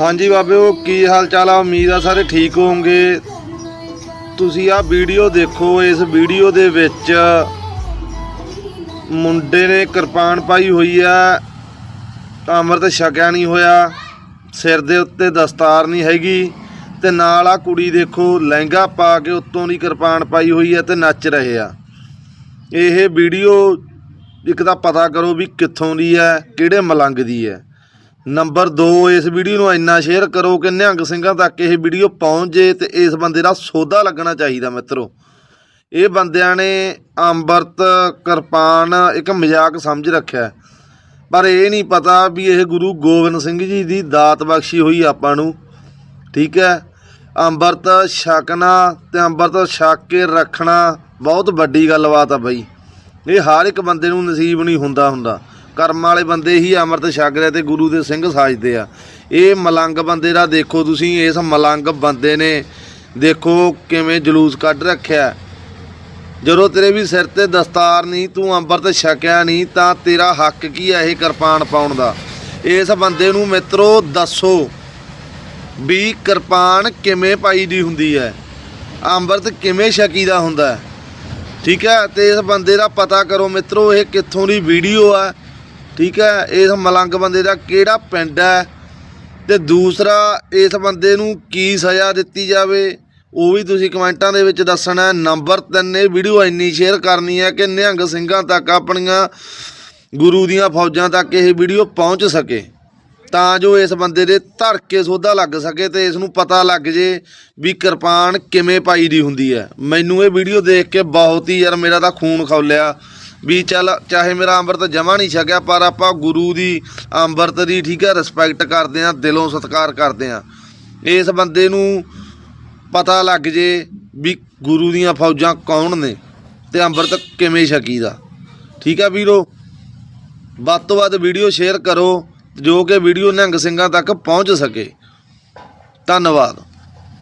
ਹਾਂਜੀ ਬਾਬੇ, ਉਹ ਕੀ ਹਾਲ ਚਾਲ ਆ? ਉਮੀਦ ਆ ਸਾਰੇ ਠੀਕ ਹੋਵੋਗੇ। ਤੁਸੀਂ ਆ ਵੀਡੀਓ ਦੇਖੋ, ਇਸ ਵੀਡੀਓ ਦੇ ਵਿੱਚ ਮੁੰਡੇ ਨੇ ਕਿਰਪਾਨ ਪਾਈ ਹੋਈ ਆ। ਅੰਮ੍ਰਿਤ ਛਕਿਆ ਨਹੀਂ ਹੋਇਆ, ਸਿਰ ਦੇ ਉੱਤੇ ਦਸਤਾਰ ਨਹੀਂ ਹੈਗੀ। ਤੇ ਨਾਲ ਆ ਕੁੜੀ ਦੇਖੋ, ਲਹਿੰਗਾ ਪਾ ਕੇ ਉੱਤੋਂ ਦੀ ਕਿਰਪਾਨ ਪਾਈ ਹੋਈ ਆ ਤੇ ਨੱਚ ਰਹੇ ਆ। ਇਹ ਵੀਡੀਓ ਇੱਕ ਤਾਂ ਪਤਾ ਕਰੋ ਵੀ ਕਿੱਥੋਂ ਦੀ ਹੈ ਕਿਹੜੇ ਮਲੰਗ ਦੀ ਹੈ ਨੰਬਰ 2 ਇਸ ਵੀਡੀਓ ਨੂੰ ਇੰਨਾ ਸ਼ੇਅਰ ਕਰੋ ਕਿ ਨਿਹੰਗ ਸਿੰਘਾਂ ਤੱਕ ਇਹ ਵੀਡੀਓ ਪਹੁੰਚ ਜੇ ਤੇ ਇਸ ਬੰਦੇ ਦਾ ਸੌਦਾ ਲੱਗਣਾ ਚਾਹੀਦਾ ਮਿੱਤਰੋ। ਇਹ ਬੰਦਿਆਂ ਨੇ ਅੰਮ੍ਰਿਤ, ਕਿਰਪਾਨ, ਇੱਕ ਮਜ਼ਾਕ ਸਮਝ ਰੱਖਿਆ। ਪਰ ਇਹ ਨਹੀਂ ਪਤਾ ਵੀ ਇਹ ਗੁਰੂ ਗੋਬਿੰਦ ਸਿੰਘ ਜੀ ਦੀ ਦਾਤ ਬਖਸ਼ੀ ਹੋਈ ਆਪਾਂ ਨੂੰ। ਠੀਕ ਹੈ? ਅੰਮ੍ਰਿਤ ਛਕਣਾ ਤੇ ਅੰਮ੍ਰਿਤ ਛਕ ਕੇ ਰੱਖਣਾ ਬਹੁਤ ਵੱਡੀ ਗੱਲਬਾਤ ਆ ਬਈ। ਇਹ ਹਰ ਇੱਕ ਬੰਦੇ ਨੂੰ ਨਸੀਬ ਨਹੀਂ ਹੁੰਦਾ ਹੁੰਦਾ। ਕਰਮ ਵਾਲੇ ਬੰਦੇ ਹੀ ਅੰਮ੍ਰਿਤ ਛਕ ਰਹੇ ਤੇ ਗੁਰੂ ਦੇ ਸਿੰਘ ਸਾਜਦੇ ਆ। ਇਹ ਮਲੰਗ ਬੰਦੇ ਦਾ ਦੇਖੋ ਤੁਸੀਂ, ਇਸ ਮਲੰਗ ਬੰਦੇ ਨੇ ਦੇਖੋ ਕਿਵੇਂ ਜਲੂਸ ਕੱਢ ਰੱਖਿਆ। ਜਦੋਂ ਤੇਰੇ ਵੀ ਸਿਰ ਤੇ ਦਸਤਾਰ ਨਹੀਂ, ਤੂੰ ਅੰਮ੍ਰਿਤ ਛਕਿਆ ਨਹੀਂ, ਤਾਂ ਤੇਰਾ ਹੱਕ ਕੀ ਹੈ ਇਹ ਕਿਰਪਾਨ ਪਾਉਣ ਦਾ? ਇਸ ਬੰਦੇ ਨੂੰ ਮਿੱਤਰੋ ਦੱਸੋ ਵੀ ਕਿਰਪਾਨ ਕਿਵੇਂ ਪਾਈ ਦੀ ਹੁੰਦੀ ਹੈ। ਅੰਮ੍ਰਿਤ ਕਿਵੇਂ ਛਕੀਦਾ ਹੁੰਦਾ ਠੀਕ ਹੈ, ਤੇ ਇਸ ਬੰਦੇ ਦਾ ਪਤਾ ਕਰੋ ਮਿੱਤਰੋ, ਇਹ ਕਿੱਥੋਂ ਦੀ ਵੀਡੀਓ ਆ ਠੀਕ ਹੈ, ਇਸ ਮਲੰਗ ਬੰਦੇ ਦਾ ਕਿਹੜਾ ਪਿੰਡ ਹੈ ਤੇ ਦੂਸਰਾ ਇਸ ਬੰਦੇ ਨੂੰ ਕੀ ਸਜ਼ਾ ਦਿੱਤੀ ਜਾਵੇ, ਉਹ ਵੀ ਤੁਸੀਂ ਕਮੈਂਟਾਂ ਦੇ ਵਿੱਚ ਦੱਸਣਾ ਨੰਬਰ 3 ਇਹ ਵੀਡੀਓ ਇੰਨੀ ਸ਼ੇਅਰ ਕਰਨੀ ਹੈ ਕਿ ਨਿਹੰਗ ਸਿੰਘਾਂ ਤੱਕ ਆਪਣੀਆਂ ਗੁਰੂ ਦੀਆਂ ਫੌਜਾਂ ਤੱਕ ਇਹ ਵੀਡੀਓ ਪਹੁੰਚ ਸਕੇ, ਤਾਂ ਜੋ ਇਸ ਬੰਦੇ ਦੇ ਧੜ ਕੇ ਸੋਧਾ ਲੱਗ ਸਕੇ ਤੇ ਇਸ ਨੂੰ ਪਤਾ ਲੱਗ ਜੇ ਵੀ ਕਿਰਪਾਨ ਕਿਵੇਂ ਪਾਈ ਦੀ ਹੁੰਦੀ ਹੈ। ਮੈਨੂੰ ਇਹ ਵੀਡੀਓ ਦੇਖ ਕੇ ਬਹੁਤ ਹੀ ਯਾਰ ਮੇਰਾ ਤਾਂ ਖੂਨ ਖੌਲਿਆ। ਵੀ ਚੱਲ ਚਾਹੇ ਮੇਰਾ ਅੰਮ੍ਰਿਤ ਜਮਾ ਨਹੀਂ ਛਕਿਆ, ਪਰ ਆਪਾਂ ਗੁਰੂ ਦੀ ਅੰਮ੍ਰਿਤ ਦੀ ਠੀਕ ਹੈ ਰਿਸਪੈਕਟ ਕਰਦੇ ਆਂ ਦਿਲੋਂ ਸਤਿਕਾਰ ਕਰਦੇ ਆਂ ਇਸ ਬੰਦੇ ਨੂੰ ਪਤਾ ਲੱਗ ਜੇ ਵੀ ਗੁਰੂ ਦੀਆਂ ਫੌਜਾਂ ਕੌਣ ਨੇ ਤੇ ਅੰਮ੍ਰਿਤ ਕਿਵੇਂ ਛਕੀਦਾ। ਠੀਕ ਹੈ ਵੀਰੋ? ਵੱਧ ਤੋਂ ਵੱਧ ਵੀਡੀਓ ਸ਼ੇਅਰ ਕਰੋ, ਜੋ ਕਿ ਵੀਡੀਓ ਨਿਹੰਗ ਸਿੰਘਾਂ ਤੱਕ ਪਹੁੰਚ ਸਕੇ। ਧੰਨਵਾਦ।